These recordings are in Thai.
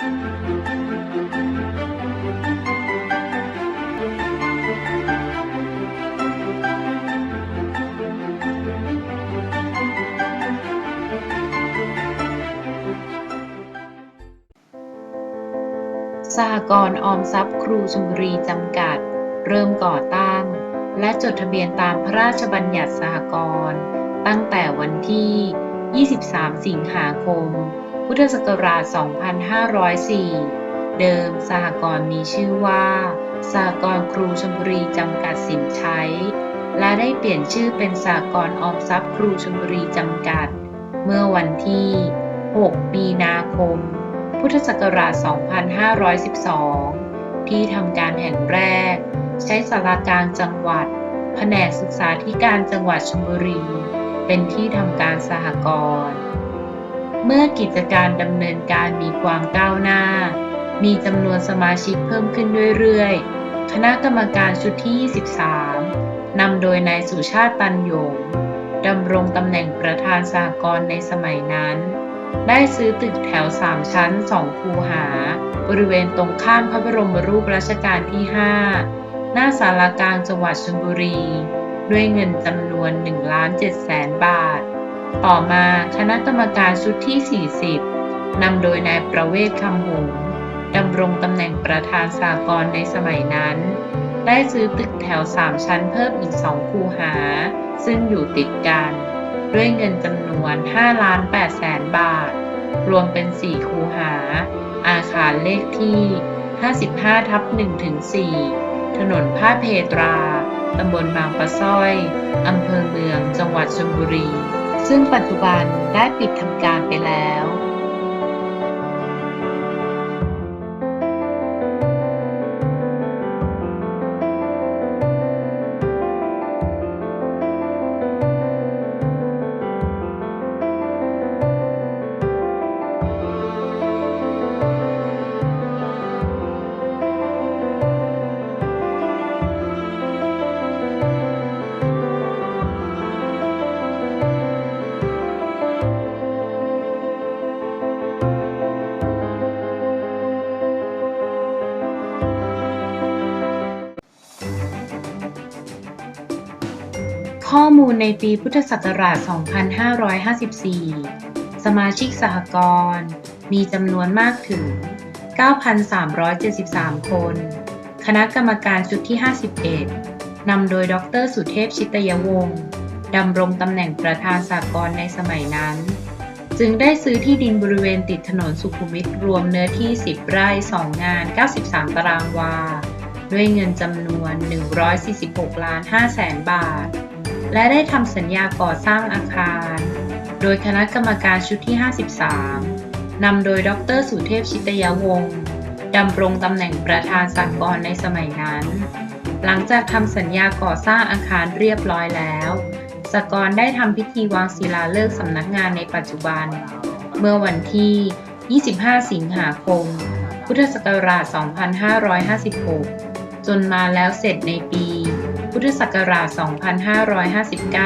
สหกรณ์ออมทรัพย์ครูชลบุรีจำกัด เริ่มก่อตั้ง และจดทะเบียนตามพระราชบัญญัติสหกรณ์ตั้งแต่วันที่ 23 สิงหาคม พุทธศักราช 2504 เดิมสหกรณ์มีชื่อว่าสหกรณ์ครูชลบุรีจำกัดสินใช้ และได้เปลี่ยนชื่อเป็นสหกรณ์ออมทรัพย์ครูชลบุรีจำกัด เมื่อวันที่ 6 มีนาคม พุทธศักราช 2512 ที่ทำการแห่งแรก ใช้สารากลางจังหวัด แผนกศึกษาธิการจังหวัดชลบุรี เป็นที่ทำการสหกรณ์ เมื่อกิจการดำเนินการมีความก้าวหน้า มีจำนวนสมาชิกเพิ่มขึ้นเรื่อยๆ คณะกรรมการชุดที่ 23 นำโดยนายสุชาติตันยงดำรงตำแหน่งประธานสหกรณ์ในสมัยนั้น ได้ซื้อตึกแถว 3 ชั้น 2 คูหา บริเวณตรงข้ามพระบรมรูปรัชกาลที่ 5 หน้าสารากลางจังหวัดชลบุรี ด้วยเงินจำนวน1ล้าน7แสนบาท ต่อมาคณะกรรมการชุดที่ 40 นำโดยนายประเวศคำหงส์ดำรงตำแหน่งประธานสากลในสมัยนั้น ได้ซื้อตึกแถว 3 ชั้นเพิ่มอีก 2 คูหา ซึ่งอยู่ติดกัน ด้วยเงินจำนวน 5 ล้าน8แสนบาท รวมเป็น 4 คูหา อาคารเลขที่ 55 ทับ1ถึง4ถนนผ้าเพตรา ตำบลบางปะส้อย อำเภอเมือง จังหวัดชลบุรี ซึ่งปัจจุบันได้ปิดทำการไปแล้ว ในปีพุทธศักราช 2554 สมาชิกสหกรณ์มีจำนวนมากถึง 9,373 คน คณะกรรมการชุดที่ 51 นำโดยดรสุเทพชิตยวงศ์ดำรงตำแหน่งประธานสหกรณ์ในสมัยนั้น จึงได้ซื้อที่ดินบริเวณติดถนนสุขุมวิทรวมเนื้อที่ 10 ไร่ 2 งาน 93 ตารางวา ด้วยเงินจำนวน 146 ล้าน5แสนบาท และได้ทำสัญญาก่อสร้างอาคาร โดยคณะกรรมการชุดที่ 53 นำโดยดรสุเทพชิตยวงศ์ดำรงตำแหน่งประธานสากลในสมัยนั้น หลังจากทำสัญญาก่อสร้างอาคารเรียบร้อยแล้วสกลได้ทำพิธีวางศิลาฤกษ์สำนักงานในปัจจุบัน เมื่อวันที่ 25 สิงหาคม พุทธศักราช 2556 จนมาแล้วเสร็จในปี ทธศักราช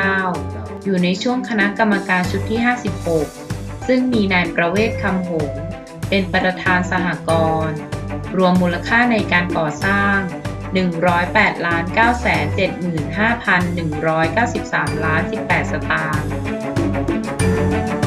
2559 อยู่ในช่วงคณะกรรมการชุดที่ 56 ซึ่งมีนายประเวศคำหง เป็นประธานสหกรณ์รวมมูลค่าในการก่อสร้าง 108ล้าน9 7 5 193ล้าน18 สตางค์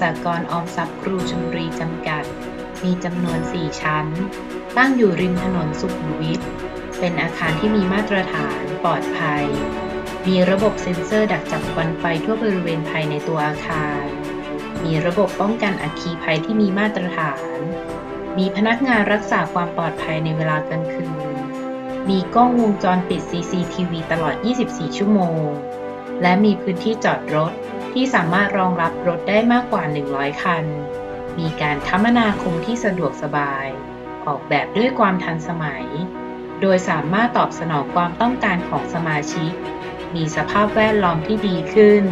จักงากลออมทรัพย์ครูชลบุรีจำกัด มีจำนวน 4 ชั้น ตั้งอยู่ริมถนนสุขุมวิท เป็นอาคารที่มีมาตรฐานปลอดภัย มีระบบเซ็นเซอร์ดักจับควันไฟทั่วบริเวณภายในตัวอาคาร มีระบบป้องกันอัคคีภัยที่มีมาตรฐาน มีพนักงานรักษาความปลอดภัยในเวลากลางคืน มีกล้องวงจรปิด CCTV ตลอด 24 ชั่วโมง และมีพื้นที่จอดรถ ที่สามารถรองรับรถได้มากกว่า 100 คัน มีการคมนาคมที่สะดวกสบาย ออกแบบด้วยความทันสมัย โดยสามารถตอบสนองความต้องการของสมาชิก มีสภาพแวดล้อมที่ดีขึ้น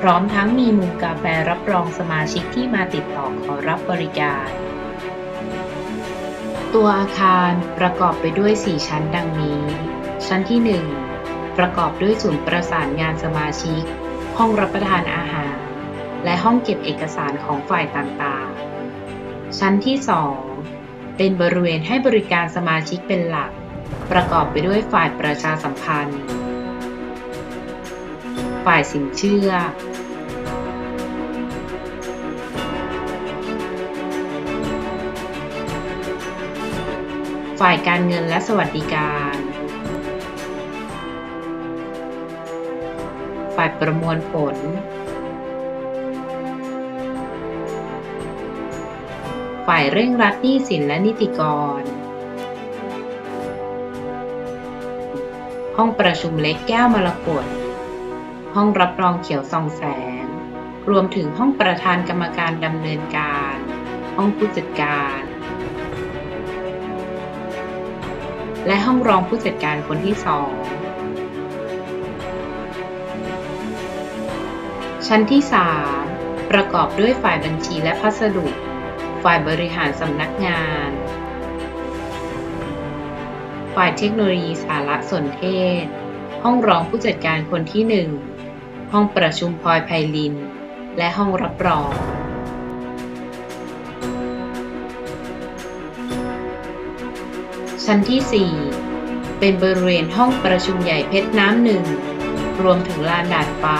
พร้อมทั้งมีมุมกาแฟรับรองสมาชิกที่มาติดต่อขอรับบริการ ตัวอาคารประกอบไปด้วย 4 ชั้นดังนี้ ชั้นที่ 1 ประกอบด้วยศูนย์ประสานงานสมาชิก ห้องรับประทานอาหาร และห้องเก็บเอกสารของฝ่ายต่างๆ ชั้นที่ 2 เป็นบริเวณให้บริการสมาชิกเป็นหลัก ประกอบไปด้วยฝ่ายประชาสัมพันธ์ ฝ่ายสินเชื่อ ฝ่ายการเงินและสวัสดิการ ฝ่ายประมวลผล ฝ่ายเร่งรัดหนี้สินและนิติกร ห้องประชุมเล็กแก้วมรกตห้องรับรองเขียวส่องแสง รวมถึงห้องประธานกรรมการดำเนินการ ห้องผู้จัดการ และห้องรองผู้จัดการคนที่สอง ชั้นที่ 3 ประกอบด้วยฝ่ายบัญชีและพัสดุ ฝ่ายบริหารสำนักงาน ฝ่ายเทคโนโลยีสารสนเทศ ห้องรองผู้จัดการคนที่ 1 ห้องประชุมพลอยไพลิน และห้องรับรองชั้นที่ 4 เป็นบริเวณห้องประชุมใหญ่เพชรน้ำหนึ่ง รวมถึงลานดาดฟ้า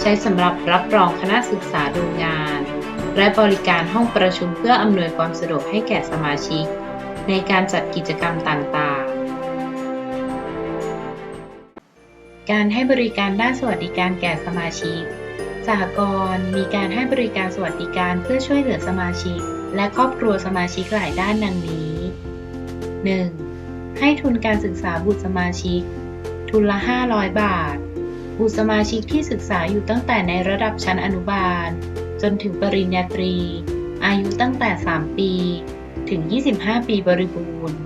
ใช้สำหรับรับรองคณะศึกษาดูงาน และบริการห้องประชุมเพื่ออำนวยความสะดวกให้แก่สมาชิก ในการจัดกิจกรรมต่างๆ การให้บริการด้านสวัสดิการแก่สมาชิกสหกรณ์มีการให้บริการสวัสดิการเพื่อช่วยเหลือสมาชิก และครอบครัวสมาชิกหลายด้านดังนี้ 1. ให้ทุนการศึกษาบุตรสมาชิก ทุนละ 500 บาท บุสมาชิกที่ศึกษาอยู่ตั้งแต่ในระดับชั้นอนุบาล จนถึงปริญญาตรี อายุตั้งแต่ 3 ปี ถึง 25 ปีบริบูรณ์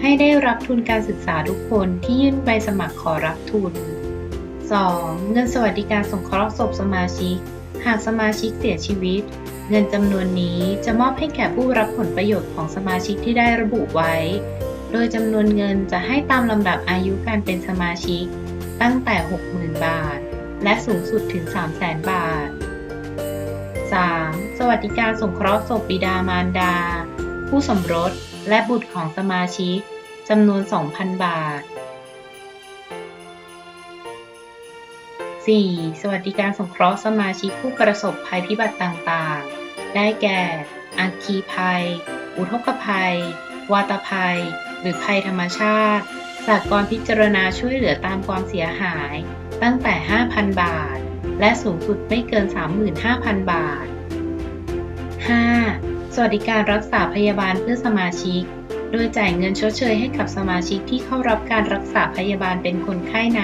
ให้ได้รับทุนการศึกษาทุกคนที่ยื่นใบสมัครขอรับทุน 2. เงินสวัสดิการสงเคราะห์ศพสมาชิก หากสมาชิกเสียชีวิต เงินจำนวนนี้จะมอบให้แก่ผู้รับผลประโยชน์ของสมาชิกที่ได้ระบุไว้ โดยจำนวนเงินจะให้ตามลำดับอายุการเป็นสมาชิก ตั้งแต่ 60,000 บาท และสูงสุดถึง 300,000 บาท 3. สวัสดิการสงเคราะห์ศพบิดามารดา ผู้สมรสและบุตรของสมาชิกจำนวน 2,000 บาท 4. สวัสดิการสงเคราะห์สมาชิกผู้ประสบภัยพิบัติต่างๆ ได้แก่ อัคคีภัย อุทกภัย วาตภัย หรือภัยธรรมชาติ สากลพิจารณาช่วยเหลือตามความเสียหายตั้งแต่ 5,000 บาท และสูงสุดไม่เกิน 35,000 บาท 5. สวัสดิการรักษาพยาบาลเพื่อสมาชิก โดยจ่ายเงินชดเชยให้กับสมาชิกที่เข้ารับการรักษาพยาบาลเป็นคนไข้ใน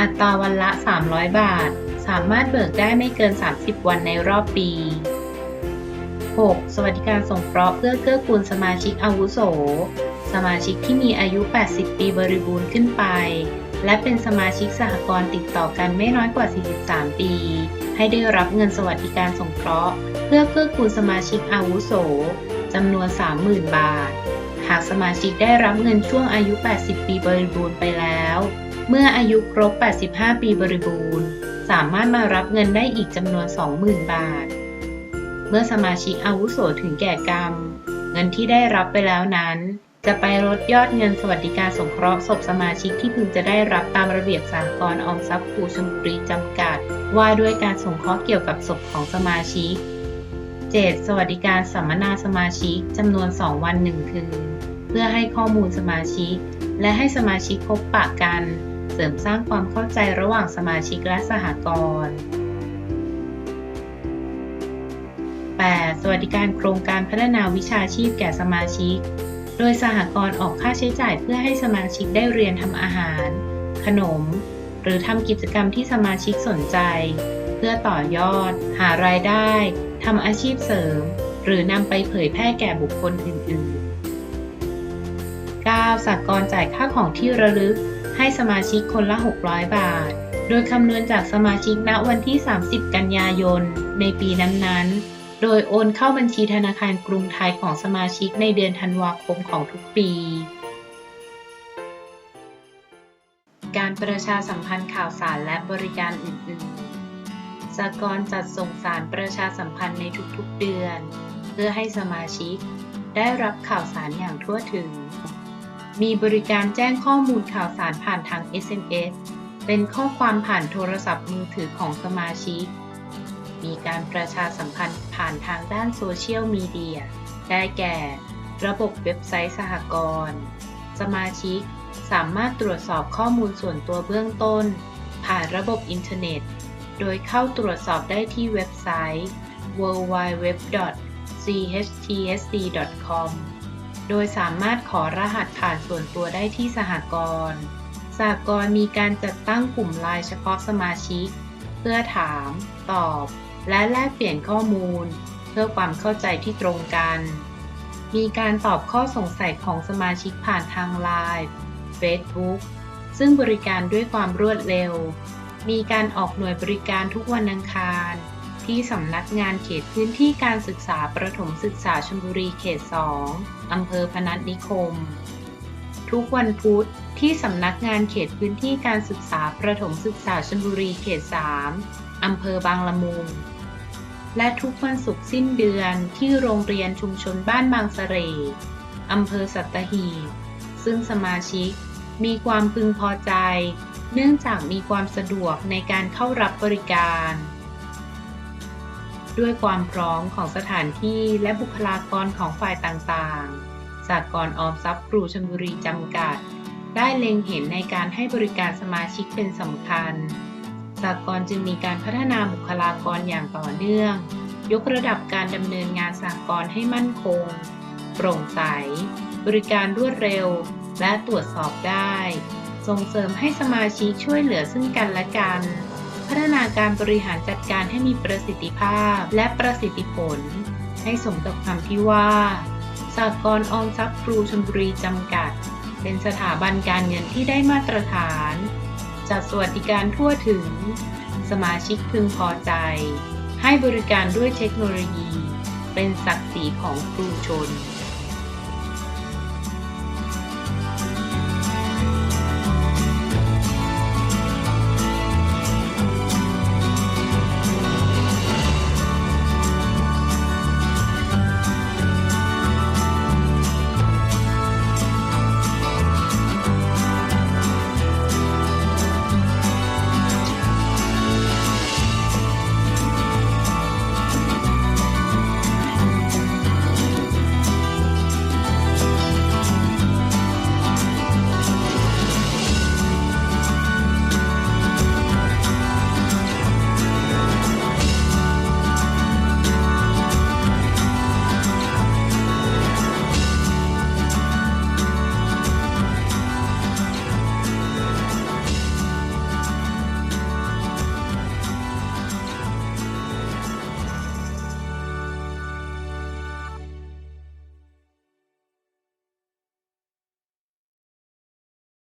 อัตราวันละ 300 บาท สามารถเบิกได้ไม่เกิน 30 วันในรอบปี 6. สวัสดิการสงเคราะห์เพื่อเกื้อกูลสมาชิกอาวุโส สมาชิกที่มีอายุ 80 ปีบริบูรณ์ขึ้นไป และเป็นสมาชิกสหกรณ์ติดต่อกันไม่น้อยกว่า 43 ปี ให้ได้รับเงินสวัสดิการสงเคราะห์ เพื่อเกื้อกูลสมาชิกอาวุโสจำนวน 30,000 บาท หากสมาชิกได้รับเงินช่วงอายุ 80 ปีบริบูรณ์ไปแล้ว เมื่ออายุครบ 85 ปีบริบูรณ์ สามารถมารับเงินได้อีกจำนวน 20,000 บาท เมื่อสมาชิกอาวุโสถึงแก่กรรม เงินที่ได้รับไปแล้วนั้น จะไปลดยอดเงินสวัสดิการสงเคราะห์ศพสมาชิกที่พึงจะได้รับตามระเบียบสหกรณ์ออมทรัพย์ครูชลบุรีจำกัด ว่าด้วยการสงเคราะห์เกี่ยวกับศพของสมาชิก 7. สวัสดิการสัมมนาสมาชิกจำนวน 2 วัน 1 คืน เพื่อให้ข้อมูลสมาชิก และให้สมาชิกพบปะกัน เสริมสร้างความเข้าใจระหว่างสมาชิกและสหกรณ์ 8. สวัสดิการโครงการพัฒนาวิชาชีพแก่สมาชิก โดยสหกรณ์ออกค่าใช้จ่ายเพื่อให้สมาชิกได้เรียนทำอาหาร ขนม หรือทำกิจกรรมที่สมาชิกสนใจ เพื่อต่อยอด หารายได้ทำอาชีพเสริม หรือนำไปเผยแพร่แก่บุคคลอื่น ๆ 9. สากลจ่ายค่าของที่ระลึก ให้สมาชิกคนละ 600 บาท โดยคำนวณจากสมาชิกณวันที่ 30 กันยายน ในปีนั้น ๆ โดยโอนเข้าบัญชีธนาคารกรุงไทยของสมาชิกในเดือนธันวาคมของทุกปี การประชาสัมพันธ์ข่าวสารและบริการอื่นๆสากลจัดส่งสารประชาสัมพันธ์ในทุกๆเดือน เพื่อให้สมาชิกได้รับข่าวสารอย่างทั่วถึง มีบริการแจ้งข้อมูลข่าวสารผ่านทาง SMS เป็นข้อความผ่านโทรศัพท์มือถือของสมาชิก มีการประชาสัมพันธ์ผ่านทางด้านโซเชียลมีเดีย ได้แก่ ระบบเว็บไซต์สหกรณ์ สมาชิก สามารถตรวจสอบข้อมูลส่วนตัวเบื้องต้น ผ่านระบบอินเทอร์เน็ต โดยเข้าตรวจสอบได้ที่เว็บไซต์ www.chtsd.com โดยสามารถขอรหัสผ่านส่วนตัวได้ที่สหกรณ์สหกรณ์มีการจัดตั้งกลุ่มไลน์เฉพาะสมาชิก เพื่อถาม ตอบ และแลกเปลี่ยนข้อมูล เพื่อความเข้าใจที่ตรงกัน มีการตอบข้อสงสัยของสมาชิกผ่านทางไลน์ Facebook ซึ่งบริการด้วยความรวดเร็ว มีการออกหน่วยบริการทุกวันอังคาร ที่สำนักงานเขตพื้นที่การศึกษาประถมศึกษาชลบุรีเขต 2 อำเภอพนัสนิคม ทุกวันพุธที่สำนักงานเขตพื้นที่การศึกษาประถมศึกษาชลบุรีเขต 3 อำเภอบางละมุง และทุกวันศุกร์สิ้นเดือนที่โรงเรียนชุมชนบ้านบางสะเรอำเภอสัตหีบ ซึ่งสมาชิกมีความพึงพอใจ เนื่องจากมีความสะดวกในการเข้ารับบริการ ด้วยความพร้อมของสถานที่และบุคลากรของฝ่ายต่างๆสากลออมทรัพย์ครูชลบุรีจำกัด ได้เล็งเห็นในการให้บริการสมาชิกเป็นสำคัญ สากลจึงมีการพัฒนาบุคลากรอย่างต่อเนื่อง ยกระดับการดำเนินงานสากลให้มั่นคง โปร่งใส บริการรวดเร็ว และตรวจสอบได้ ส่งเสริมให้สมาชิกช่วยเหลือซึ่งกันและกัน พัฒนาการบริหารจัดการให้มีประสิทธิภาพและประสิทธิผล ให้สมกับคำที่ว่าสากลออมทรัพย์ครูชลบุรีจำกัด เป็นสถาบันการเงินที่ได้มาตรฐาน จัดสวัสดิการทั่วถึง สมาชิกพึงพอใจ ให้บริการด้วยเทคโนโลยี เป็นศักดิ์ศรีของครูชน